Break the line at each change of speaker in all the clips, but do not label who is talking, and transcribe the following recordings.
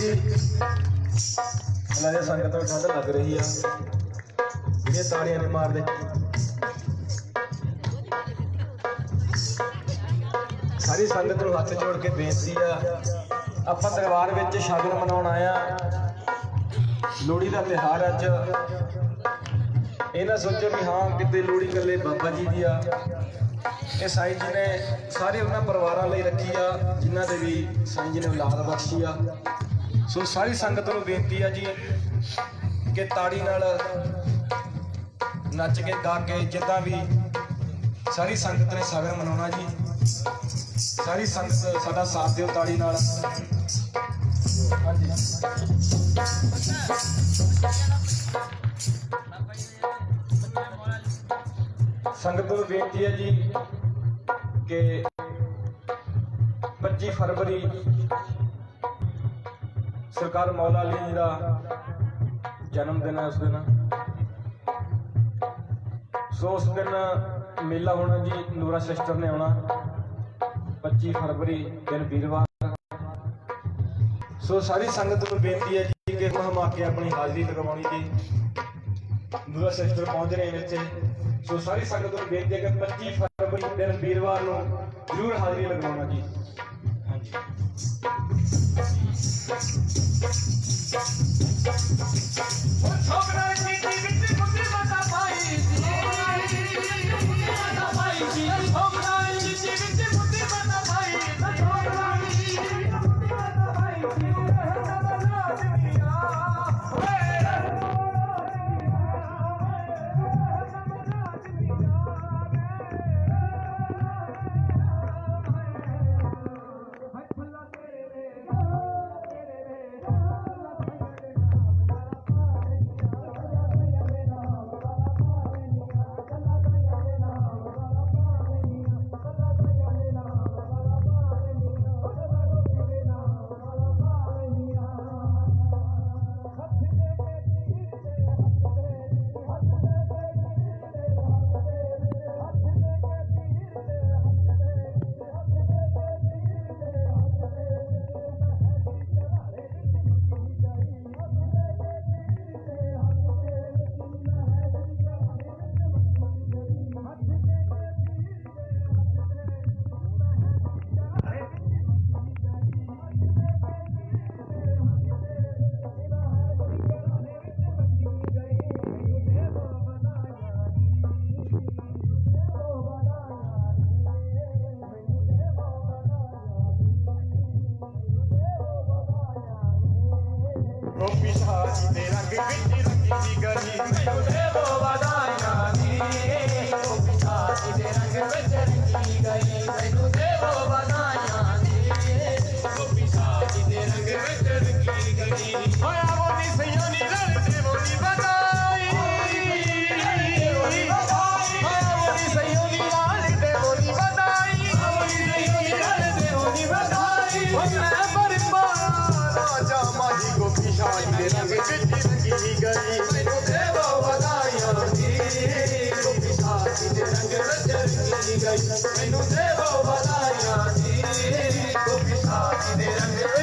ਸੰਗਤ ਜੀ ਸੰਗਤ ਨੂੰ ਠੰਡ ਲੱਗ ਰਹੀ ਆ। ਜਿਹੜੀਆਂ ਤਾੜੀਆਂ ਨੇ ਮਾਰਦੇ। ਸਾਰੀ ਸੰਗਤ ਨੂੰ ਹੱਥ ਜੋੜ ਕੇ ਬੇਨਤੀ ਆ। ਆਪਾਂ ਦਰਬਾਰ ਵਿੱਚ ਸ਼ਗਨ ਮਨਾਉਣ ਆਇਆ ਲੋਹੜੀ ਦਾ ਤਿਹਾਰ ਅੱਜ। ਇਹ ਨਾ ਸੋਚੋ ਵੀ ਹਾਂ, ਕਿਤੇ ਲੋਹੜੀ ਇਕੱਲੇ ਬਾਬਾ ਜੀ ਦੀ ਆ। ਇਹ ਸਾਈਂ ਜੀ ਨੇ ਸਾਰੇ ਉਹਨਾਂ ਪਰਿਵਾਰਾਂ ਲਈ ਰੱਖੀ ਆ, ਜਿਨ੍ਹਾਂ ਦੇ ਵੀ ਸਾਈਂ ਜੀ ਨੇ ਔਲਾਦ ਬਖਸ਼ੀ ਆ। ਸੋ ਸਾਰੀ ਸੰਗਤ ਨੂੰ ਬੇਨਤੀ ਆ ਜੀ ਕਿ ਤਾੜੀ ਨਾਲ ਨੱਚ ਕੇ, ਗਾ ਕੇ, ਜਿੱਦਾਂ ਵੀ ਸਾਰੀ ਸੰਗਤ ਨੇ ਸਗਨ ਮਨਾਉਣਾ ਜੀ। ਸਾਰੀ ਸੰਗਤ, ਸਾਡਾ ਸਾਥ ਦਿਓ ਤਾੜੀ ਨਾਲ। ਹਾਂਜੀ ਸੰਗਤ ਨੂੰ ਬੇਨਤੀ ਹੈ ਜੀ ਕਿ 25 ਫਰਵਰੀ ਸਰਕਾਰ ਮੌਲਾ ਅਲੀ ਜੀ ਦਾ ਜਨਮ ਦਿਨ ਹੈ ਉਸ ਦਿਨ। ਸੋ ਉਸ ਦਿਨ ਮੇਲਾ ਹੋਣਾ ਜੀ ਨੂਰਾ ਸਿਸਟਰ ਨੇ ਆਉਣਾ 25 ਫਰਵਰੀ ਦਿਨ ਵੀਰਵਾਰ। ਸੋ ਸਾਰੀ ਸੰਗਤ ਨੂੰ ਬੇਨਤੀ ਹੈ ਜੀ ਕਿ ਹਮ ਆ ਕੇ ਆਪਣੀ ਹਾਜ਼ਰੀ ਲਗਵਾਉਣੀ ਜੀ। ਨੂਰਾ ਸਿਸਟਰ ਪਹੁੰਚ ਰਹੇ ਨੇ ਇੱਥੇ। ਸੋ ਸਾਰੀ ਸੰਗਤ ਨੂੰ ਬੇਨਤੀ ਹੈ ਕਿ 25 ਫਰਵਰੀ ਦਿਨ ਵੀਰਵਾਰ ਨੂੰ ਜ਼ਰੂਰ ਹਾਜ਼ਰੀ ਲਗਵਾਉਣਾ ਜੀ। ਹਾਂਜੀ
ਛੋਕਰਾ ਚੀਟੀ ਵਿੱਚ ਮੁੰਡੀ ਮਤਾ ਪਾਈ। Thank you. ਗਈ। ਮੈਨੂੰ ਦੇਵੋ ਵਧਾਈਆਂ ਜੀ। ਗੋਪੀ ਸਾਹਿਬ ਦੇ ਰੰਗ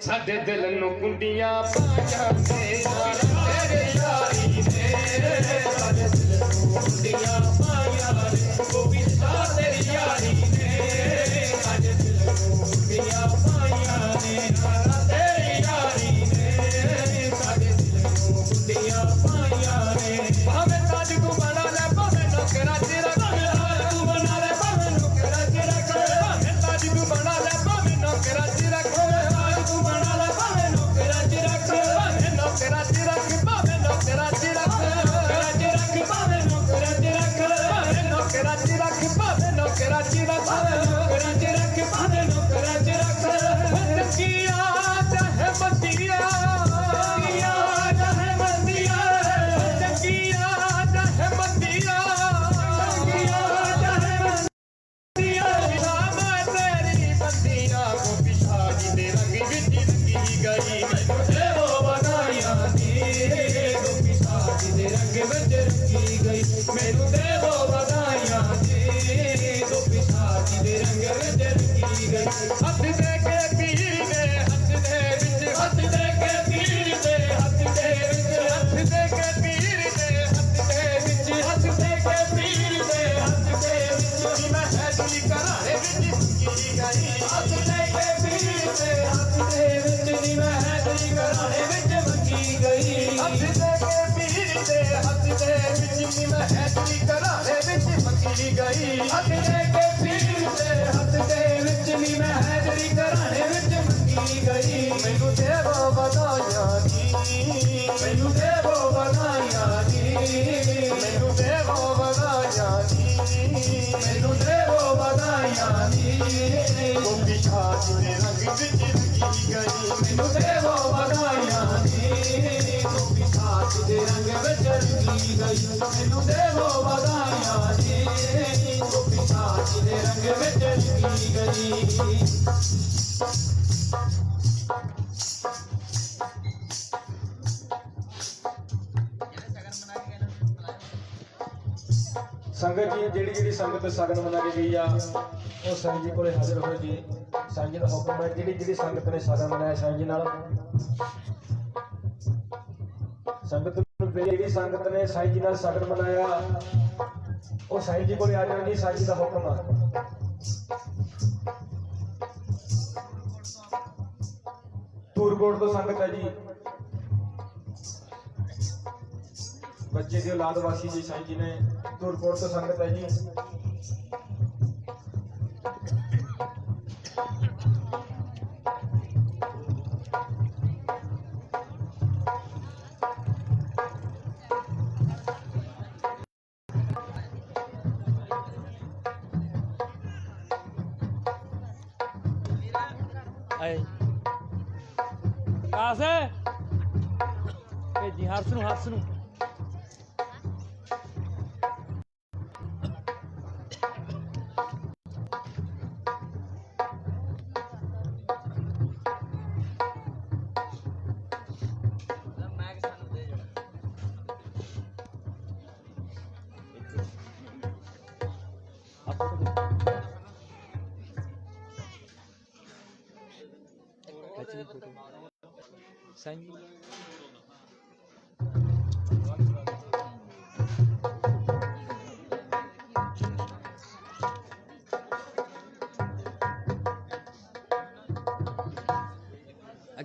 ਸਾਡੇ ਦਿਲ ਨੂੰ ਕੁੰਡੀਆਂ ਪਾਇਆ ਤੇਰਾ ਤੇਰੇ ਯਾਰੀ ਦੇ ਸਾਡੇ ਦਿਲ ਨੂੰ ਕੁੰਡੀਆਂ ਗਈ। ਹੱਥ ਦੇ ਕੇ ਪੀੜ ਤੇ ਹੱਥ ਦੇ ਵਿੱਚ ਵੀ ਮੈਂ ਹੈਦਰੀ ਘਰਾਣੇ ਵਿੱਚ ਮੰਗੀ ਗਈ। ਮੈਨੂੰ ਦੇਵੋ ਬਤਾਇਆ ਦੀ ਮੈਨੂੰ ਦੇਵੋ ਬਤਾਇਆ ਦੀ ਮੈਨੂੰ ਦੇਵੋ ਬਤਾਇਆ ਦੀ ਮੈਨੂੰ ਦੇਵੋ ਬਤਾਇਆ ਦੀ ਉਹ ਪਿਛਾ ਦੇ ਰੰਗ ਵਿੱਚ ਰੰਗੀ ਗਈ। ਮੈਨੂੰ ਦੇਵੋ संगत जी जी जी संगत सगन मना के
गई आंघ जी को हाजिर हो जी। साई जी का हुक्म है, जिड़ी जिड़ी संगत ने सगन मनाया साई जी संगत ਰੁਪਏ ਜਿਹੜੀ ਸੰਗਤ ਨੇ ਸਾਈਂ ਜੀ ਨਾਲ ਸਗਨ ਮਨਾਇਆ, ਉਹ ਸਾਈਂ ਜੀ ਕੋਲੇ ਆ ਜਾਣ ਦੀ ਸਾਈਂ ਦਾ ਹੁਕਮ ਆ। ਤੁਰਗੋੜ ਤੋਂ ਸੰਗਤ ਹੈ ਜੀ। ਬੱਚੇ ਦੀ ਔਲਾਦ ਵਾਸੀ ਜੀ ਸਾਈਂ ਜੀ ਨੇ ਤੁਰਗੋੜ ਤੋਂ ਸੰਗਤ ਹੈ ਜੀ।
ਆਏ। ਕਾਸ ਭੇਜੀ ਹਰਸ ਨੂੰ ਹਰਸ ਨੂੰ।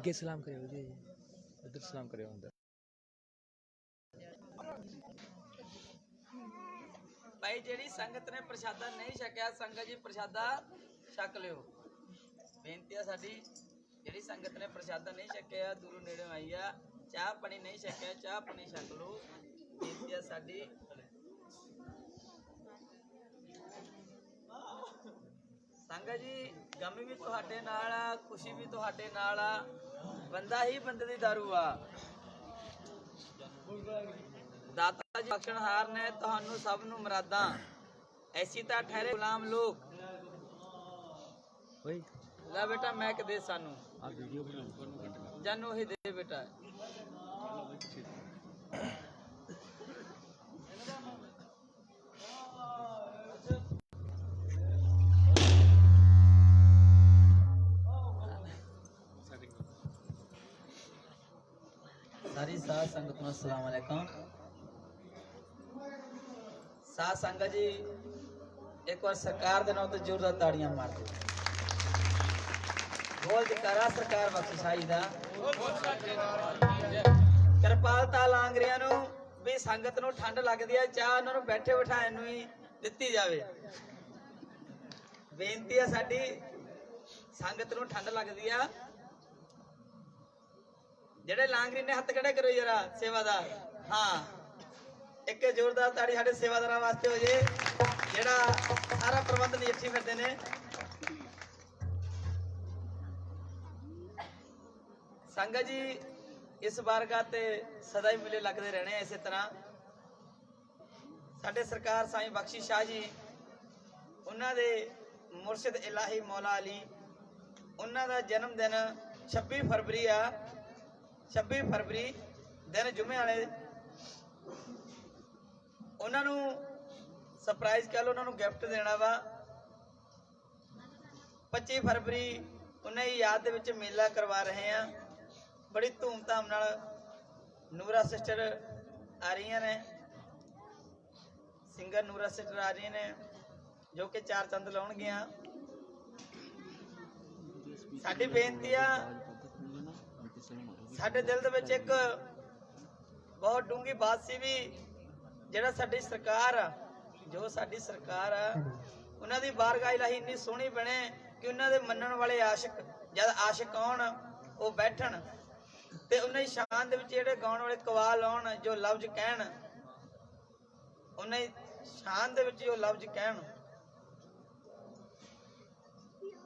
ਅੱਗੇ ਸਲਾਮ ਕਰਿਓ ਜੀ। ਉਧਰ ਸਲਾਮ ਕਰਿਓ ਅੰਦਰ।
ਭਾਈ ਜਿਹੜੀ ਸੰਗਤ ਨੇ ਪ੍ਰਸ਼ਾਦਾ ਨਹੀਂ ਛਕਿਆ ਸੰਗਤ ਜੀ ਪ੍ਰਸ਼ਾਦਾ ਛਕ ਲਿਓ। ਬੇਨਤੀ ਆ ਸਾਡੀ ਜਿਹੜੀ ਸੰਗਤ ਨੇ ਪ੍ਰਸ਼ਾਦਾ ਨਹੀਂ ਛਕਿਆ ਦੂਰੋਂ ਨੇੜੇ ਆਈ ਆ ਚਾਹ ਪਾਣੀ ਨਹੀਂ ਛਕਿਆ ਚਾਹ ਪਾਣੀ ਛਕ ਲਓ। ਬੇਨਤੀ ਆ ਸਾਡੀ ਸੰਗਤ ਜੀ ਗਮ ਵੀ ਤੁਹਾਡੇ ਨਾਲ ਆ ਖੁਸ਼ੀ ਵੀ ਤੁਹਾਡੇ ਨਾਲ ਆ। ਬੰਦਾ ਹੀ ਬੰਦੇ ਦੀ ਦਾਰੂ ਆ। ਦਾਤਾ ਜੀ ਬਖਸ਼ਣਹਾਰ ਨੇ ਤੁਹਾਨੂੰ ਸਭ ਨੂੰ ਮਰਾਦਾਂ। ਐਸੀ ਤਾਂ ਠਹਿਰੇ ਗੁਲਾਮ ਲੋਕ।
ਓਏ।
ਲੈ ਬੇਟਾ ਮੈਂ ਦੇ ਸਾਨੂੰ।
ਆ ਵੀਡੀਓ ਬਣਾਓ।
ਜਾਨੂੰ ਹੀ ਦੇ ਬੇਟਾ। ਸਾਰੀ ਸਾਧ ਸੰਗਤ ਨੂੰ ਅਸਲਾਮ ਅਲੈਕਮ। ਸਾਧ ਸੰਗਤ ਜੀ, ਇੱਕ ਵਾਰ ਸਰਕਾਰ ਦੇ ਨਾਮ ਤੇ ਜ਼ੋਰਦਾਰ ਤਾੜੀਆਂ ਮਾਰ ਦਿਓ ਬੋਲ ਜਕਾਰਾ ਸਰਕਾਰ ਬਖਸ਼ਿਸ਼ਾਈ ਦਾ। ਕਿਰਪਾਲਤਾ ਲਾਂਗਰਿਆਂ ਨੂੰ ਵੀ ਸੰਗਤ ਨੂੰ ਠੰਡ ਲੱਗਦੀ ਹੈ ਚਾਹ ਉਹਨਾਂ ਨੂੰ ਬੈਠੇ ਬਿਠਾਏ ਨੂੰ ਹੀ ਦਿੱਤੀ ਜਾਵੇ। ਬੇਨਤੀ ਆ ਸਾਡੀ, ਸੰਗਤ ਨੂੰ ਠੰਡ ਲੱਗਦੀ ਆ। ਜਿਹੜੇ ਲਾਂਗਰੀ ਨੇ ਹੱਥ ਖੜੇ ਕਰੋ ਜਰਾ, ਸੇਵਾਦਾਰ। ਹਾਂ। ਇੱਕ ਜ਼ੋਰਦਾਰ ਤਾੜੀ ਸਾਡੇ ਸੇਵਾਦਾਰਾਂ ਵਾਸਤੇ ਹੋ ਜੇ, ਜਿਹੜਾ ਸਾਰਾ ਪ੍ਰਬੰਧ ਨਿਯੱਠੀ ਫਿਰਦੇ ਨੇ। ਸੰਗਤ ਜੀ, ਇਸ ਬਾਰਗਾ ਤੇ ਸਦਾ ਹੀ ਮਿਲੇ ਲੱਗਦੇ ਰਹਿਣੇ ਇਸੇ ਤਰ੍ਹਾਂ। ਸਾਡੇ ਸਰਕਾਰ ਸਾਈਂ ਬਖਸ਼ੀ ਸ਼ਾਹ ਜੀ, ਉਹਨਾਂ ਦੇ ਮੁਰਸ਼ਿਦ ਇਲਾਹੀ ਮੌਲਾ ਅਲੀ, ਉਹਨਾਂ ਦਾ ਜਨਮ ਦਿਨ 26 ਫਰਵਰੀ ਆ। 26 ਫਰਵਰੀ ਦਿਨ ਜੁਮੇ ਵਾਲੇ ਉਹਨਾਂ ਨੂੰ ਸਰਪ੍ਰਾਈਜ਼ ਕਹਿ ਲਓ, ਉਹਨਾਂ ਨੂੰ ਗਿਫਟ ਦੇਣਾ ਵਾ। 25 ਫਰਵਰੀ ਉਹਨਾਂ ਦੀ ਯਾਦ ਦੇ ਵਿੱਚ ਮੇਲਾ ਕਰਵਾ ਰਹੇ ਆ ਬੜੀ ਧੂਮਧਾਮ ਨਾਲ ਨੂਰਾ ਸਿਸਟਰ ਆ ਰਹੀਆਂ ਨੇ। ਸਿੰਗਰ ਨੂਰਾ ਸਿਸਟਰ ਆ ਰਹੀਆਂ ਨੇ, ਜੋ ਕਿ ਚਾਰ ਚੰਦ ਲਾਉਣਗੀਆਂ। ਸਾਡੀ ਬੇਨਤੀ ਆ ਸਾਡੇ ਦਿਲ ਦੇ ਵਿੱਚ ਇੱਕ ਬਹੁਤ ਡੂੰਗੀ ਬਾਤ ਸੀ ਵੀ ਜਿਹੜਾ ਸਾਡੀ ਸਰਕਾਰ ਆ, ਜੋ ਸਾਡੀ ਸਰਕਾਰ ਆ, ਉਹਨਾਂ ਦੀ ਬਾਰਗਾਹ ਇਲਾਹੀ ਇੰਨੀ ਸੋਹਣੀ ਬਣੇ ਕਿ ਉਹਨਾਂ ਦੇ ਮੰਨਣ ਵਾਲੇ ਆਸ਼ਿਕ, ਜਦ ਆਸ਼ਿਕ ਆਉਣ, ਉਹ ਬੈਠਣ। ਤੇ ਉਹਨਾਂ ਦੀ ਸ਼ਾਨ ਦੇ ਵਿੱਚ ਜਿਹੜੇ ਗਾਉਣ ਵਾਲੇ ਕਵਾਲ ਆਉਣ, ਜੋ ਲਫ਼ਜ਼ ਕਹਿਣ, ਉਹਨਾਂ ਦੀ ਸ਼ਾਨ ਦੇ ਵਿੱਚ ਜੋ ਲਫ਼ਜ਼ ਕਹਿਣ,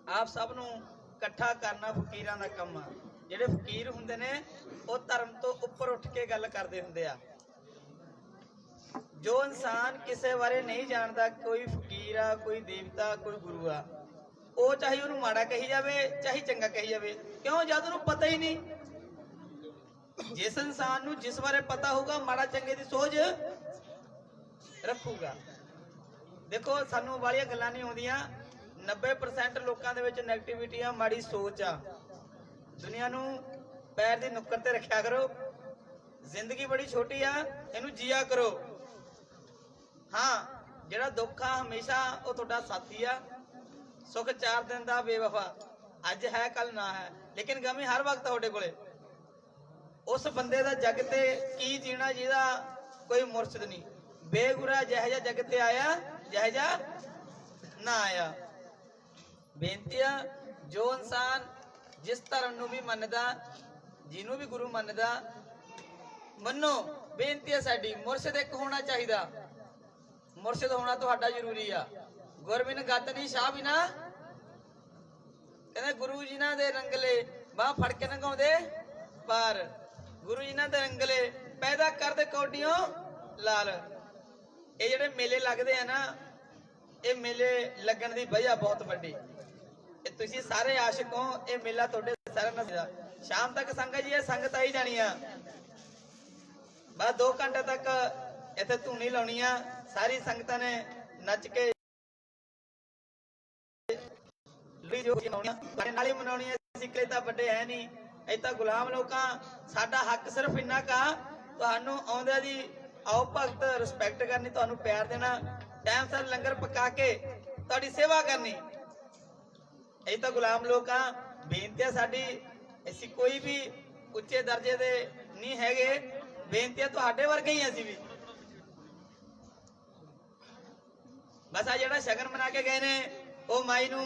ਆਪ ਸਭ ਨੂੰ ਇਕੱਠਾ ਕਰਨਾ ਫਕੀਰਾਂ ਦਾ ਕੰਮ ਆ। ਜਿਹੜੇ ਫਕੀਰ ਹੁੰਦੇ ਨੇ, ਉਹ ਧਰਮ ਤੋਂ ਉੱਪਰ ਉੱਠ ਕੇ ਗੱਲ ਕਰਦੇ ਹੁੰਦੇ ਆ। ਜੋ ਇਨਸਾਨ ਕਿਸੇ ਬਾਰੇ ਨਹੀਂ ਜਾਣਦਾ, ਕੋਈ ਫਕੀਰ ਆ, ਕੋਈ ਦੇਵਤਾ, ਕੋਈ ਗੁਰੂ ਆ, ਉਹ ਚਾਹੇ ਉਹਨੂੰ ਮਾੜਾ ਕਹੀ ਜਾਵੇ, ਚਾਹੇ ਚੰਗਾ ਕਹੀ ਜਾਵੇ, ਕਿਉਂ? ਜਦ ਉਹਨੂੰ ਪਤਾ ਹੀ ਨਹੀਂ। ਜਿਸ ਇਨਸਾਨ ਨੂੰ ਜਿਸ ਬਾਰੇ ਪਤਾ ਹੋਊਗਾ, ਮਾੜਾ ਚੰਗੇ ਦੀ ਸੋਚ ਰੱਖੂਗਾ। ਦੇਖੋ, ਸਾਨੂੰ ਵਾਲੀਆਂ ਗੱਲਾਂ ਨਹੀਂ ਆਉਂਦੀਆਂ। 90% ਲੋਕਾਂ ਦੇ ਵਿੱਚ 네ਗੇਟਿਵਿਟੀ ਆ, ਮਾੜੀ ਸੋਚ ਆ। ਦੁਨੀਆ ਨੂੰ ਪੈਰ ਦੀ ਨੁੱਕਰ ਤੇ ਰੱਖਿਆ ਕਰੋ। ਜ਼ਿੰਦਗੀ ਬੜੀ ਛੋਟੀ ਆ, ਇਹਨੂੰ ਜੀਆ ਕਰੋ। ਹਾਂ, ਜਿਹੜਾ ਦੁੱਖ ਆ ਹਮੇਸ਼ਾ ਉਹ ਤੁਹਾਡਾ ਸਾਥੀ ਆ। ਸੁੱਖ ਚਾਰ ਦਿਨ ਦਾ ਬੇਵਫਾ, ਅੱਜ ਹੈ ਕੱਲ ਨਾ ਹੈ। ਲੇਕਿਨ ਗਮੀ ਹਰ ਵਕਤ ਤੁਹਾਡੇ ਕੋਲੇ। ਉਸ ਬੰਦੇ ਦਾ ਜਗ ਤੇ ਕੀ ਜੀਣਾ ਜਿਹਦਾ ਕੋਈ ਮੁਰਸ਼ਦ ਨਹੀਂ। ਬੇਗੁਰਾ ਜਿਹੋ ਜਿਹਾ ਜਗ ਤੇ ਆਇਆ, ਜਿਹੋ ਜਿਹਾ ਨਾ ਆਇਆ। ਬੇਨਤੀ ਆ, ਜੋ ਇਨਸਾਨ ਜਿਸ ਧਰਮ ਨੂੰ ਵੀ ਮੰਨਦਾ, ਜਿਹਨੂੰ ਵੀ ਗੁਰੂ ਮੰਨਦਾ, ਮੰਨੋ, ਬੇਨਤੀ ਹੈ ਸਾਡੀ, ਮੁਰਸ਼ਿਦ ਇੱਕ ਹੋਣਾ ਚਾਹੀਦਾ। ਮੁਰਸ਼ਿਦ ਹੋਣਾ ਤੁਹਾਡਾ ਜ਼ਰੂਰੀ ਆ। ਗੁਰਬਿਨ ਗੱਤ ਨਹੀਂ, ਸ਼ਾਹ ਬਿਨਾ ਕਹਿੰਦੇ ਗੁਰੂ ਜੀ ਨਾਲ ਦੇ ਰੰਗਲੇ ਬਾਹ ਫੜ ਕੇ ਨਗਾਉਂਦੇ, ਪਰ। ਗੁਰੂ ਜੀ ਨਾਲ ਦੇ ਰੰਗਲੇ ਪੈਦਾ ਕਰਦੇ ਕੌਡੀਆਂ ਲਾਲ। ਇਹ ਜਿਹੜੇ ਮੇਲੇ ਲੱਗਦੇ ਆ ਨਾ, ਇਹ ਮੇਲੇ ਲੱਗਣ ਦੀ ਵਜ੍ਹਾ ਬਹੁਤ ਵੱਡੀ। ਤੁਸੀਂ ਸਾਰੇ ਆਸ਼ਿਕ ਹੋ, ਇਹ ਮੇਲਾ ਤੁਹਾਡੇ ਸਾਰਿਆਂ ਨਾਲ ਸ਼ਾਮ ਤੱਕ ਸੰਗਤ ਜੀ, ਇਹ ਸੰਗਤ ਆਈ ਜਾਣੀ ਆ। ਬਸ 2 ਘੰਟੇ ਤੱਕ ਇੱਥੇ ਧੂਣੀ ਲਾਉਣੀ ਆ। ਸਾਰੀ ਸੰਗਤਾਂ ਨੇ ਨੱਚ ਕੇ ਲੋਹੜੀ ਜੋ ਮਨਾਉਣੀ ਆ ਸਾਡੇ ਮਨਾਉਣੀ ਹੈ ਸਿੱਕਲੇ ਤਾਂ ਵੱਡੇ ਹੈ ਨਹੀਂ। ਇਹ ਤਾਂ ਗੁਲਾਮ ਲੋਕਾਂ, ਸਾਡਾ ਹੱਕ ਸਿਰਫ ਇੰਨਾ ਕਾ ਤੁਹਾਨੂੰ ਆਉਂਦਿਆਂ ਦੀ ਆਓ ਭਗਤ ਰਿਸਪੈਕਟ ਕਰਨੀ, ਤੁਹਾਨੂੰ ਪਿਆਰ ਦੇਣਾ। ਟਾਈਮ ਸਿਰ ਲੰਗਰ ਪਕਾ ਕੇ ਤੁਹਾਡੀ ਸੇਵਾ ਕਰਨੀ। ਇਹ ਤਾਂ ਗੁਲਾਮ ਲੋਕ ਆ ਬੇਨਤੀ ਆ ਸਾਡੀ, ਅਸੀਂ ਕੋਈ ਵੀ ਉੱਚੇ ਦਰਜੇ ਦੇ ਨਹੀਂ ਹੈਗੇ। ਬੇਨਤੀ ਹੈ ਤੁਹਾਡੇ ਵਰਗੇ ਹੀ ਅਸੀਂ ਵੀ। ਬਸ ਆ ਜਿਹੜਾ ਸ਼ਗਨ ਮਨਾ ਕੇ ਗਏ ਨੇ, ਉਹ ਮਾਈ ਨੂੰ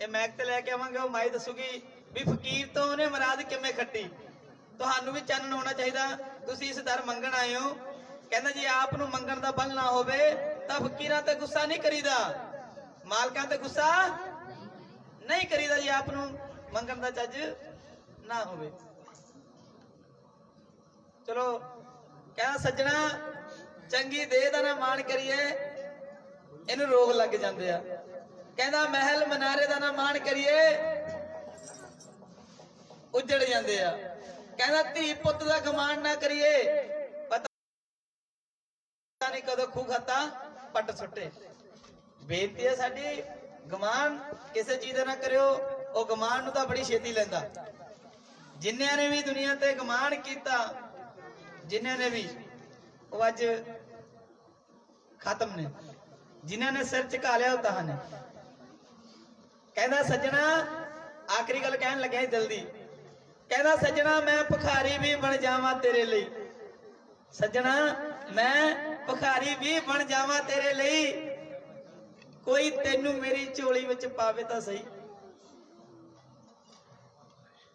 ਇਹ ਮੈਕ ਤੇ ਲੈ ਕੇ ਆਵਾਂਗੇ। ਉਹ ਮਾਈ ਦੱਸੂਗੀ ਵੀ ਫਕੀਰ ਤੋਂ ਉਹਨੇ ਮਰਾਦ ਕਿਵੇਂ ਖੱਟੀ। ਤੁਹਾਨੂੰ ਵੀ ਚਾਨਣ ਹੋਣਾ ਚਾਹੀਦਾ। ਤੁਸੀਂ ਇਸ ਦਰ ਮੰਗਣ ਆਏ ਹੋ। ਕਹਿੰਦਾ ਜੀ, ਆਪ ਨੂੰ ਮੰਗਣ ਦਾ ਬਲ ਨਾ ਹੋਵੇ, ਤਾਂ ਫਕੀਰਾਂ ਤੇ ਗੁੱਸਾ ਨਹੀਂ ਕਰੀਦਾ। ਮਾਲਕਾਂ ਤੇ ਗੁੱਸਾ ਨਹੀਂ ਕਰੀਦਾ ਜੀ, ਆਪ ਨੂੰ ਮੰਗਣ ਦਾ ਚੱਜ ਨਾ ਹੋਵੇ। ਚਲੋ, ਕਹਿੰਦਾ, ਸੱਜਣਾ, ਚੰਗੀ ਦੇਹ ਦਾ ਨਾ ਮਾਣ ਕਰੀਏ, ਇਹਨੂੰ ਰੋਗ ਲੱਗ ਜਾਂਦੇ ਆ। ਕਹਿੰਦਾ, ਮਹਿਲ ਮਨਾਰੇ ਦਾ ਨਾ ਮਾਣ ਕਰੀਏ, ਉੱਜੜ ਜਾਂਦੇ ਆ। ਕਹਿੰਦਾ, ਧੀ ਪੁੱਤ ਦਾ ਗਮਾਨ ਨਾ ਕਰੀਏ, ਪਤਾ ਨਹੀਂ ਕਦੋਂ ਖੂਹ ਖਾਤਾ ਪੱਟ ਸੁੱਟੇ। ਬੇਨਤੀ ਹੈ ਸਾਡੀ ਗਮਾਨ ਕਿਸੇ ਚੀਜ਼ ਦਾ ਨਾ ਕਰਿਓ, ਉਹ ਗਮਾਨ ਨੂੰ ਤਾਂ ਬੜੀ ਛੇਤੀ ਲੈਂਦਾ। ਜਿਨ੍ਹਾਂ ਨੇ ਵੀ ਦੁਨੀਆ ਤੇ ਗਮਾਨ ਕੀਤਾ ਜਿਨ੍ਹਾਂ ਨੇ ਵੀ, ਉਹ ਅੱਜ ਖਤਮ ਨੇ। ਜਿਨ੍ਹਾਂ ਨੇ ਸਿਰ ਝੁਕਾ ਲਿਆ, ਉਹ ਤਾਂ ਨੇ। ਕਹਿੰਦਾ, ਸੱਜਣਾ, ਆਖਰੀ ਗੱਲ ਕਹਿਣ ਲੱਗਿਆ ਸੀ ਦਿਲ ਦੀ ਕਹਿੰਦਾ, ਸੱਜਣਾ, ਮੈਂ ਭਿਖਾਰੀ ਵੀ ਬਣ ਜਾਵਾਂ ਤੇਰੇ ਲਈ। ਸੱਜਣਾ, ਮੈਂ ਭਿਖਾਰੀ ਵੀ ਬਣ ਜਾਵਾਂ ਤੇਰੇ ਲਈ। ਕੋਈ ਤੈਨੂੰ ਮੇਰੀ ਝੋਲੀ ਵਿੱਚ ਪਾਵੇ ਤਾਂ ਸਹੀ।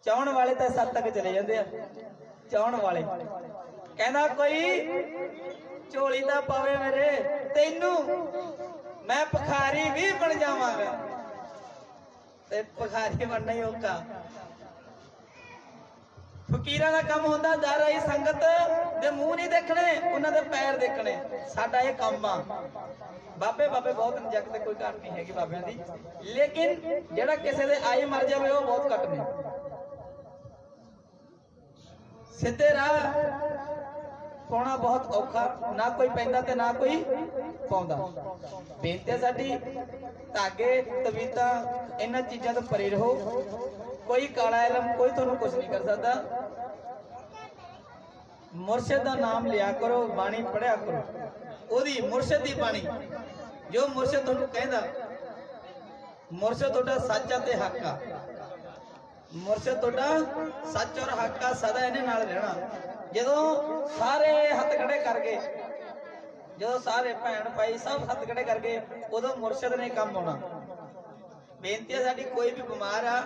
ਚਾਹਣ ਵਾਲੇ ਤਾਂ ਸੱਤ ਤੱਕ ਚਲੇ ਜਾਂਦੇ ਆ। ਚਾਹਣ ਵਾਲੇ। ਕਹਿੰਦਾ, ਕੋਈ ਝੋਲੀ ਦਾ ਪਾਵੇ ਮੇਰੇ, ਤੈਨੂੰ ਮੈਂ ਭਖਾਰੀ ਵੀ ਬਣ ਜਾਵਾਂਗਾ। ਤੇ ਭਖਾਰੀ ਬਣਨਾ ਹੀ ਔਕਾ ਫਕੀਰਾਂ ਦਾ ਕੰਮ ਹੁੰਦਾ, ਦਰ ਆਈ ਸੰਗਤ ਦੇ ਮੂੰਹ ਨਹੀਂ ਦੇਖਣੇ, ਉਹਨਾਂ ਦੇ ਪੈਰ ਦੇਖਣੇ। ਸਾਡਾ ਇਹ ਕੰਮ ਆ। ਬਾਬੇ ਬਾਬੇ ਬਹੁਤ ਨੇ ਜੱਗ ਤੇ ਕੋਈ ਘਾਟ ਨਹੀਂ ਹੈਗੀ ਬਾਬਿਆਂ ਦੀ। ਲੇਕਿਨ ਜਿਹੜਾ ਕਿਸੇ ਦੇ ਆਈ ਮਰ ਜਾਵੇ, ਉਹ ਬਹੁਤ ਘੱਟ ਨੇ। ਸਿੱਧੇ ਰਾਹ ਪਾਉਣਾ ਬਹੁਤ ਔਖਾ, ਨਾ ਕੋਈ ਪੈਂਦਾ ਤੇ ਨਾ ਕੋਈ ਪਾਉਂਦਾ। ਬੇਨਤੀ ਸਾਡੀ, ਧਾਗੇ, ਤਵੀਤਾ, ਇਹਨਾਂ ਚੀਜ਼ਾਂ ਤੋਂ ਪਰੇ ਰਹੋ। ਕੋਈ ਕਾਲਾ ਇਲਮ ਕੋਈ ਤੁਹਾਨੂੰ ਕੁਝ ਨਹੀਂ ਕਰ ਸਕਦਾ। ਮੁਰਸ਼ਿਦ ਦਾ ਨਾਮ ਲਿਆ ਕਰੋ, ਬਾਣੀ ਪੜਿਆ ਕਰੋ। ਉਹਦੀ ਮੁਰਸ਼ਿਦ ਦੀ ਬਾਣੀ। ਜੋ ਮੁਰਸ਼ਿਦ ਤੁਹਾਨੂੰ ਕਹਿੰਦਾ, ਮੁਰਸ਼ਿਦ ਤੁਹਾਡਾ ਸੱਚ ਅਤੇ ਹੱਕ ਆ। ਮੁਰਸ਼ਿਦ ਤੁਹਾਡਾ ਸੱਚ ਔਰ ਹੱਕ ਆ, ਸਦਾ ਇਹਨੇ ਨਾਲ ਰਹਿਣਾ। ਜਦੋਂ ਸਾਰੇ ਹੱਥ ਖੜੇ ਕਰ ਗਏ ਜਦੋਂ ਸਾਰੇ ਭੈਣ ਭਾਈ ਸਭ ਹੱਥ ਖੜੇ ਕਰ ਗਏ ਉਦੋਂ ਮੁਰਸ਼ਿਦ ਨੇ ਕੰਮ ਆਉਣਾ। ਬੇਨਤੀ ਹੈ ਸਾਡੀ, ਕੋਈ ਵੀ ਬਿਮਾਰ ਆ,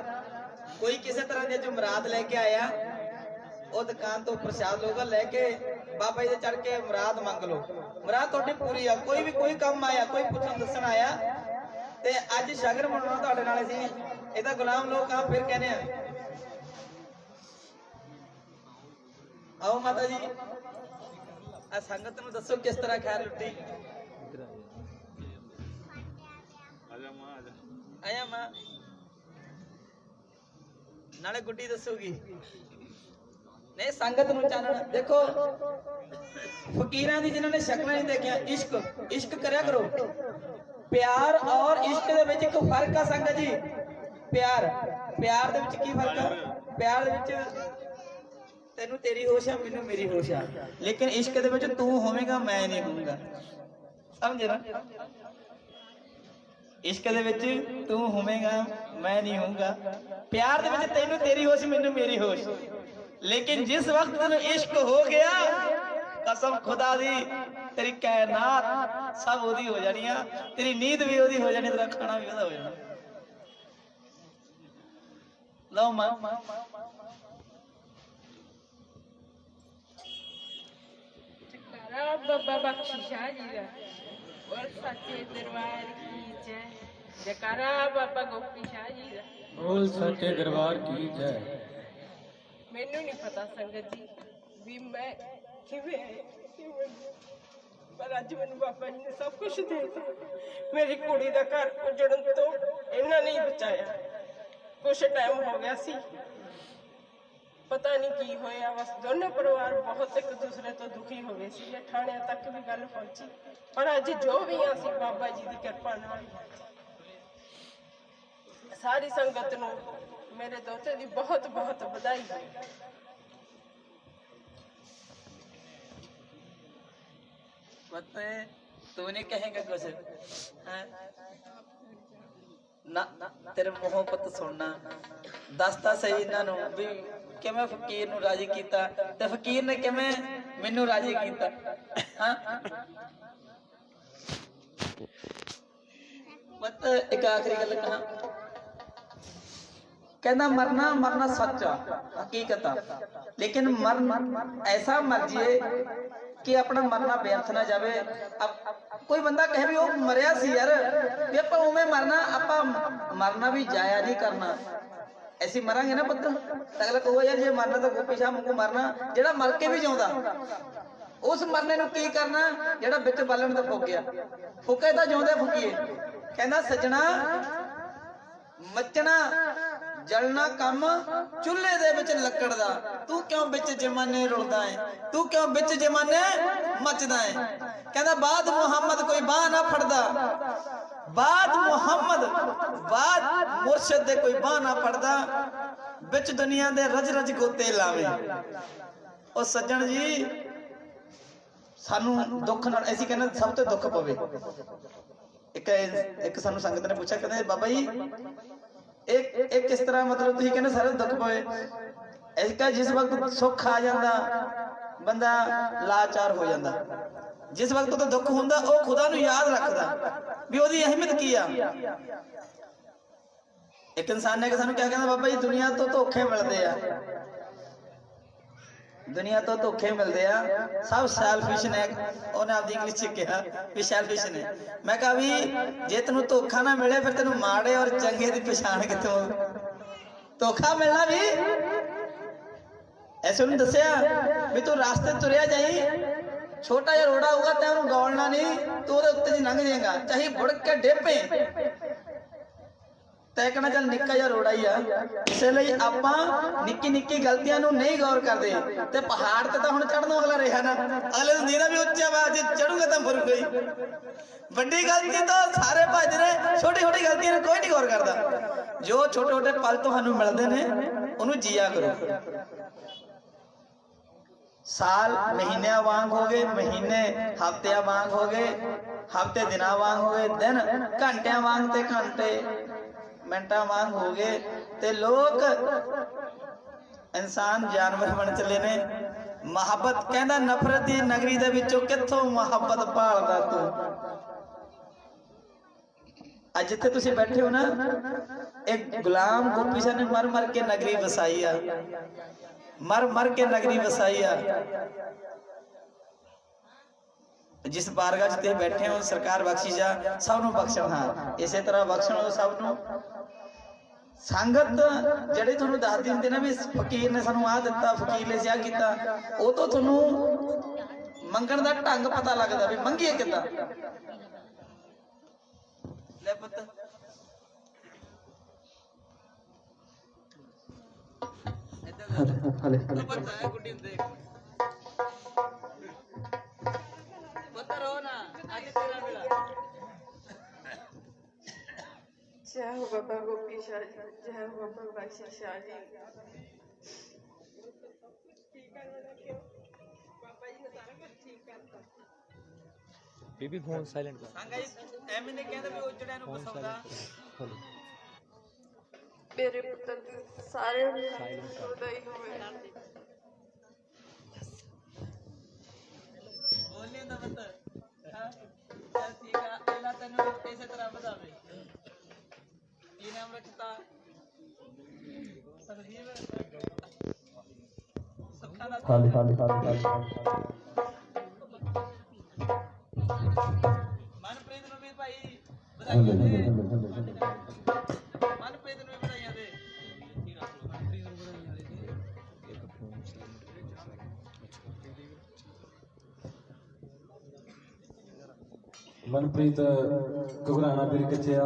ਕੋਈ ਕਿਸੇ ਤਰ੍ਹਾਂ ਦੀ ਜੋ ਲੈ ਕੇ ਆਇਆ, ਉਹ ਦੁਕਾਨ ਤੋਂ ਪ੍ਰਸ਼ਾਦ ਲੋਗਾ ਲੈ ਕੇ ਬਾਬਾ ਜੀ ਦੇ ਚੜ ਕੇ ਮੁਰਾਦ ਮੰਗ ਲਓ। ਮੁਰਾਦ ਤੁਹਾਡੀ ਪੂਰੀ ਆ। ਕੋਈ ਵੀ ਕੋਈ ਕੰਮ ਆਇਆ, ਕੋਈ ਪੁੱਛਣ ਦੱਸਣ ਆਇਆ, ਤੇ ਅੱਜ ਸ਼ਗਰ ਮਨਾਉਣਾ ਤੁਹਾਡੇ ਨਾਲ ਸੀ ਇਹਦਾ ਗੁਲਾਮ ਲੋਕ ਆ, ਫਿਰ ਕਹਿੰਦੇ ਆ। ਆਓ ਮਾਤਾ ਜੀ। ਆ ਸੰਗਤ ਨੂੰ ਦੱਸੋ ਕਿਸ ਤਰ੍ਹਾਂ ਖੈਰ ਲੁੱਟੀ।
ਇੱਧਰ ਆ ਜਾ।
ਆਇਆ ਮਾਂ। ਨਾਲੇ ਗੁੱਡੀ ਦੱਸੂਗੀ। ਨਹੀਂ, ਸੰਗਤ ਨੂੰ ਚਾਨਣ। ਦੇਖੋ, ਫਕੀਰਾਂ ਦੀ ਜਿਨ੍ਹਾਂ ਨੇ ਸ਼ਕਲਾਂ ਨਹੀਂ ਦੇਖਿਆ, ਇਸ਼ਕ ਇਸ਼ਕ ਕਰਿਆ ਕਰੋ। ਪਿਆਰ ਔਰ ਇਸ਼ਕ ਦੇ ਵਿੱਚ ਇੱਕ ਫ਼ਰਕ ਆ ਸੰਗਤ ਜੀ। ਪਿਆਰ ਪਿਆਰ ਦੇ ਵਿੱਚ ਕੀ ਫ਼ਰਕ ਆ? ਪਿਆਰ ਦੇ ਵਿੱਚ ਤੈਨੂੰ ਤੇਰੀ ਹੋਸ਼ ਆ, ਮੈਨੂੰ ਮੇਰੀ ਹੋਸ਼ ਆ। ਲੇਕਿਨ ਇਸ਼ਕ ਦੇ ਵਿੱਚ ਤੂੰ ਹੋਵੇਂਗਾ, ਮੈਂ ਨਹੀਂ ਹੋਊਂਗਾ। ਸਮਝ ਨਾ? ਇਸ਼ਕ ਦੇ ਵਿੱਚ ਤੂੰ ਹੋਵੇਂਗਾ, ਮੈਂ ਨਹੀਂ ਹੋਊਂਗਾ। ਪਿਆਰ ਦੇ ਵਿੱਚ ਤੈਨੂੰ ਤੇਰੀ ਹੋਸ਼, ਮੈਨੂੰ ਮੇਰੀ ਹੋਸ਼। ਲੇਕਿਨ ਜਿਸ ਵਕਤ ਤੈਨੂੰ ਇਸ਼ਕ ਹੋ ਗਿਆ ਕਸਮ ਖੁਦਾ ਦੀ ਤੇਰੀ ਕਾਇਨਾਤ ਸਭ ਉਹਦੀ ਹੋ ਜਾਣੀ ਆ ਤੇਰੀ ਨੀਂਦ ਵੀ ਉਹਦੀ ਹੋ ਜਾਣੀ ਤੇਰਾ ਖਾਣਾ ਵੀ ਉਹਦਾ ਹੋ ਜਾਣਾ ਲਓ ਮਾਂ
ਜਕਾਰਾ ਬਾਬਾ ਬਖਸ਼ੀ ਸ਼ਾਹ ਜੀ ਦਾ ਔਰ ਸੱਚੇ ਦਰਬਾਰ ਕੀ ਜੈ ਜਕਾਰਾ ਬਾਬਾ ਗੋਪੀ ਸ਼ਾਹ ਜੀ ਦਾ
ਬੋਲ ਸੱਚੇ ਦਰਬਾਰ ਕੀ ਜੈ
ਮੈਨੂੰ ਨਹੀਂ ਪਤਾ ਸੰਗਤ ਜੀ ਵੀ ਮੈਂ ਕਿਵੇਂ ਕਿਵੇਂ ਪਰ ਅੱਜ ਮੈਨੂੰ ਬਾਬਾ ਜੀ ਨੇ ਸਭ ਕੁਝ ਦੇ ਦਿੱਤਾ। ਮੇਰੀ ਕੁੜੀ ਦਾ ਘਰ ਉਜੜਨ ਤੋਂ ਇਹਨਾਂ ਨੇ ਹੀ ਬਚਾਇਆ। ਕੁਛ ਟਾਈਮ ਹੋ ਗਿਆ ਸੀ। ਪਤਾ ਨਹੀਂ ਕੀ ਹੋਇਆ। ਬਸ ਦੋਨੇ ਪਰਿਵਾਰ ਬਹੁਤ ਇੱਕ ਦੂਸਰੇ ਤੋਂ ਦੁਖੀ ਹੋ ਗਏ ਸੀ। ਥਾਣਿਆਂ ਤੱਕ ਵੀ ਗੱਲ ਪਹੁੰਚੀ। ਪਰ ਅੱਜ ਜੋ ਵੀ ਆ ਸੀ ਬਾਬਾ ਜੀ ਦੀ ਕਿਰਪਾ ਨਾਲ ਸਾਰੀ ਸੰਗਤ ਨੂੰ ਮੇਰੇ ਦੋਤੇ ਦੀ ਬਹੁਤ ਬਹੁਤ ਵਧਾਈ
ਪਤਾ, ਤੂੰ ਨਹੀਂ ਕਹੇਗਾ ਕੁਝ ਨਾ, ਤੇਰੇ ਮੂੰਹੋਂ ਸੁਣਨਾ। ਦੱਸਤਾ ਸਹੀ ਇਹਨਾਂ ਨੂੰ ਵੀ ਕਿਵੇਂ ਫਕੀਰ ਨੂੰ ਰਾਜੀ ਕੀਤਾ ਤੇ ਫਕੀਰ ਨੇ ਕਿਵੇਂ ਮੈਨੂੰ ਰਾਜੀ ਕੀਤਾ ਮਤ ਇੱਕ ਆਖਰੀ ਗੱਲ ਕਹਾਂ? ਕਹਿੰਦਾ ਮਰਨਾ ਮਰਨਾ ਸੱਚ ਹਕੀਕਤ ਆ ਲੇਕਿਨ ਮਰਨ, ਐਸਾ ਮਰ ਜੀਏ ਕਿ ਆਪਣਾ ਮਰਨਾ ਵਿਅਰਥ ਨਾ ਜਾਵੇ। ਕੋਈ ਬੰਦਾ ਕਹੇ ਵੀ ਉਹ ਮਰਿਆ ਸੀ ਯਾਰ, ਵੀ ਆਪਾਂ ਉਵੇਂ ਮਰਨਾ, ਆਪਾਂ ਮਰਨਾ ਵੀ ਜਾਇਆ ਨਹੀਂ ਕਰਨਾ। ਐਸੀ ਮਰਾਂਗੇ ਨਾ ਪੁੱਤ। ਅਗਲਾ ਕਹੋ ਯਾਰ ਜੇ ਮਰਨਾ ਤਾਂ ਗੋਪੀ ਸ਼ਾਹ ਵਾਂਗੂ ਮਰਨਾ, ਜਿਹੜਾ ਮਰ ਕੇ ਵੀ ਜਿਉਂਦਾ। ਉਸ ਮਰਨੇ ਨੂੰ ਕੀ ਕਰਨਾ? ਜਿਹੜਾ ਵਿੱਚ ਬਾਲਣ ਦਾ ਫੁੱਕ ਗਿਆ। ਫੁੱਕੇ ਤਾਂ ਜਿਉਂਦੇ ਫੁੱਕੀਏ। ਕਹਿੰਦਾ ਸੱਜਣਾ, ਮੱਚਣਾ ਜਲਣਾ ਕੰਮ ਚੁੱਲ੍ਹੇ ਦੇ ਵਿੱਚ ਲੱਕੜ ਦਾ। ਤੂੰ ਕਿਉਂ ਵਿੱਚ ਜਮਾਨੇ ਰੁਲਦਾ ਹੈ ਤੂੰ ਕਿਉਂ ਵਿੱਚ ਜਮਾਨੇ ਮੱਚਦਾ ਹੈ ਕਹਿੰਦਾ ਬਾਦ ਮੁਹੰਮਦ ਕੋਈ ਬਾਹ ਨਾ ਫੜਦਾ। ਬਾਦ ਮੁਹੰਮਦ ਬਾਦ ਮੁਰਸ਼ਦ ਦੇ ਕੋਈ ਬਾਹ ਨਾ ਫੜਦਾ। ਵਿੱਚ ਦੁਨੀਆ ਦੇ ਰਜ ਰਜ ਗੋਤੇ ਲਾਵੇ। ਉਹ ਸੱਜਣ ਜੀ, ਸਾਨੂੰ ਦੁੱਖ ਨਾਲ, ਅਸੀਂ ਕਹਿੰਦੇ ਸਭ ਤੋਂ ਦੁੱਖ ਪਵੇ। ਇੱਕ ਇੱਕ ਸਾਨੂੰ ਸੰਗਤ ਨੇ ਪੁੱਛਿਆ, ਕਹਿੰਦੇ, ਬਾਬਾ ਜੀ ਇਹ ਇਹ ਕਿਸ ਤਰ੍ਹਾਂ ਮਤਲਬ ਤੁਸੀਂ ਕਹਿੰਦੇ ਸਾਰੇ ਦੁੱਖ ਪਵੇ ਇਸ ਕਾ ਜਿਸ ਵਕਤ ਸੁੱਖ ਆ ਜਾਂਦਾ, ਬੰਦਾ ਲਾਚਾਰ ਹੋ ਜਾਂਦਾ। ਜਿਸ ਵਕਤ ਉਹਦਾ ਦੁੱਖ ਹੁੰਦਾ, ਉਹ ਖੁਦਾ ਨੂੰ ਯਾਦ ਰੱਖਦਾ ਵੀ ਉਹਦੀ ਅਹਿਮੀਅਤ ਕੀ ਆ। ਇੱਕ ਇਨਸਾਨ ਨੇ ਕਿ ਸਾਨੂੰ ਕਿਹਾ, ਕਹਿੰਦਾ, ਬਾਬਾ ਜੀ, ਦੁਨੀਆ ਤੋਂ ਧੋਖੇ ਮਿਲਦੇ ਆ। ਦੁਨੀਆ ਤੋਂ ਧੋਖੇ ਮਿਲਦੇ ਆ। ਸਭ ਸੈਲਫਿਸ਼ ਨੇ। ਉਹਨੇ ਆਪਦੀ ਇੰਗਲਿਸ਼ ਚ ਕਿਹਾ ਵੀ ਸੈਲਫਿਸ਼ ਨੇ। ਮੈਂ ਕਹਾ ਵੀ ਜੇ ਤੈਨੂੰ ਧੋਖਾ ਨਾ ਮਿਲੇ, ਫਿਰ ਤੈਨੂੰ ਮਾੜੇ ਔਰ ਚੰਗੇ ਦੀ ਪਛਾਣ ਕਿੱਥੋਂ? ਧੋਖਾ ਮਿਲਣਾ ਵੀ। ਐਸੇ ਉਹਨੂੰ ਦੱਸਿਆ ਵੀ ਤੂੰ ਰਾਸਤੇ ਤੁਰਿਆ ਜਾਈ। ਛੋਟਾ ਜਿਹਾ ਰੋੜਾ ਹੋਊਗਾ ਤੇ ਉਹਨੂੰ ਗੌਲਣਾ ਨਹੀਂ ਤੂੰ ਉਹਦੇ ਉੱਤੇ ਦੀ ਲੰਘ ਜਾਏਗਾ। ਚਾਹੀ ਬੁੜ ਕੇ ਡੇਪੇ ਤੈ ਕਹਿਣਾ ਚੱਲ ਨਿੱਕਾ ਜਿਹਾ ਰੋੜਾ ਹੀ ਆ। ਇਸੇ ਲਈ ਆਪਾਂ ਨਿੱਕੀ ਨਿੱਕੀ ਗਲਤੀਆਂ ਨੂੰ ਨਹੀਂ ਗੌਰ ਕਰਦੇ। ਤੇ ਪਹਾੜ ਤੇ ਤਾਂ ਹੁਣ ਚੜਨੋਂ ਅਗਲਾ ਰਿਹਾ ਨਾ। ਅਗਲੇ ਨੂੰ ਦੀਦਾ ਵੀ ਉੱਚਾ ਵਾ, ਜੇ ਚੜੂਗਾ ਤਾਂ ਫੁਰ ਗਈ ਵੱਡੀ ਗਲਤੀ ਤਾਂ ਸਾਰੇ ਭੱਜ ਰਹੇ, ਛੋਟੀ ਛੋਟੀ ਗਲਤੀਆਂ ਨੂੰ ਕੋਈ ਨਹੀਂ ਗੌਰ ਕਰਦਾ। ਜੋ ਛੋਟੇ ਛੋਟੇ ਪਲ ਤੁਹਾਨੂੰ ਮਿਲਦੇ ਨੇ, ਉਹਨੂੰ ਜੀਆ ਕਰੋ। ਸਾਲ ਮਹੀਨਿਆਂ ਵਾਂਗ ਹੋ ਗਏ, ਮਹੀਨੇ ਹਫ਼ਤਿਆਂ ਵਾਂਗ ਹੋ ਗਏ, ਹਫ਼ਤੇ ਦਿਨਾਂ ਵਾਂਗ ਹੋ ਗਏ, ਦਿਨ ਘੰਟਿਆਂ ਵਾਂਗ ਤੇ ਘੰਟੇ। ਮਿੰਟਾਂ ਵਾਂਗ ਹੋ ਗਏ ਤੇ ਲੋਕ ਇਨਸਾਨ ਜਾਨਵਰ ਬਣ ਚੱਲੇ ਨੇ। ਮੁਹੱਬਤ ਕਹਿੰਦਾ ਨਫ਼ਰਤ ਦੀ ਨਗਰੀ ਦੇ ਵਿੱਚੋਂ ਕਿੱਥੋਂ ਮੁਹੱਬਤ ਭਾਲਦਾ ਤੂੰ? ਅੱਜ ਜਿੱਥੇ ਤੁਸੀਂ ਬੈਠੇ ਹੋ ਨਾ, ਇੱਕ ਗੁਲਾਮ ਗੋਪੀ ਸਾਹਿਬ ਨੇ ਮਰ ਮਰ ਕੇ ਨਗਰੀ ਵਸਾਈ ਆ। ਮਰ ਮਰ ਕੇ ਨਗਰੀ ਵਸਾਈ ਆ। ਜਿਸ ਬਾਰਗਾਹ 'ਚ ਤੁਸੀਂ ਬੈਠੇ ਹੋ ਸਰਕਾਰ ਬਖਸ਼ੀ ਜਾ ਸਭ ਨੂੰ ਬਖਸ਼ਣ ਹਾਂ ਇਸੇ ਤਰ੍ਹਾਂ ਬਖਸ਼ਣ ਸਭ ਨੂੰ ਸੰਗਤ ਜਿਹੜੇ ਤੁਹਾਨੂੰ ਦੱਸ ਦਿੰਦੇ ਨੇ ਵੀ ਇਸ ਫਕੀਰ ਨੇ ਸਾਨੂੰ ਆਹ ਦਿੱਤਾ ਫਕੀਰ ਨੇ ਸਿਆ ਕੀਤਾ ਉਹ ਤੋਂ ਤੁਹਾਨੂੰ ਮੰਗਣ ਦਾ ਢੰਗ ਪਤਾ ਲੱਗਦਾ ਵੀ ਮੰਗੀਏ ਕਿੱਦਾਂ ਲੈ ਪੁੱਤ
ਹਲੇ
ਪਤਾ ਹੈ ਗੁੱਡੀ ਨੂੰ ਦੇਖ
ਜੈ ਹੋ ਬਾਬਾ ਗੋਪੀ ਸ਼ਾਹ ਜੀ ਜੈ ਹੋ ਬਾਬਾ ਬਾਸ਼ੀ ਸ਼ਾਹ ਜੀ। ਠੀਕ ਕਰਨਾ ਕਿਉਂ ਬਾਬਾ ਜੀ ਨੇ ਸਾਰਾ ਕੁਝ ਠੀਕ ਕਰਤਾ
ਬੀਬੀ ਫੋਨ ਸਾਇਲੈਂਟ ਕਰ।
ਸੰਗਾ ਜੀ ਐਵੇਂ ਨੇ ਕਹਿੰਦੇ ਵੀ ਉਜੜਿਆਂ ਨੂੰ ਬਸਾਉਂਦਾ
ਮੇਰੇ ਪੁੱਤਰ ਦੀ ਸਾਰੇ ਉਹਦਾ ਹੀ ਹੋਵੇ
ਬੋਲੀ ਨਾ ਪੁੱਤ। ਹਾਂ ਚੱਲ ਠੀਕ ਆ ਅੱਲਾ ਤੈਨੂੰ ਇਸੇ ਤਰ੍ਹਾਂ ਵਧਾਵੇ ਕੀ ਨਾਮ ਰੱਖਤਾ ਸਰਜੀਵ ਸੁੱਖਾ ਦਾ
ਹਾਂਜੀ ਹਾਂਜੀ ਹਾਂਜੀ
ਮਨਪ੍ਰੀਤ ਨੂੰ ਵੀ ਭਾਈ ਵਧਾਈਆਂ ਦੇ। ਮਨਪ੍ਰੀਤ ਨੂੰ ਵੀ ਵਧਾਈਆਂ ਦੇ।
ਮਨਪ੍ਰੀਤ ਘਬਰਾਣਾ ਵੀਰ ਕਿੱਥੇ ਆ?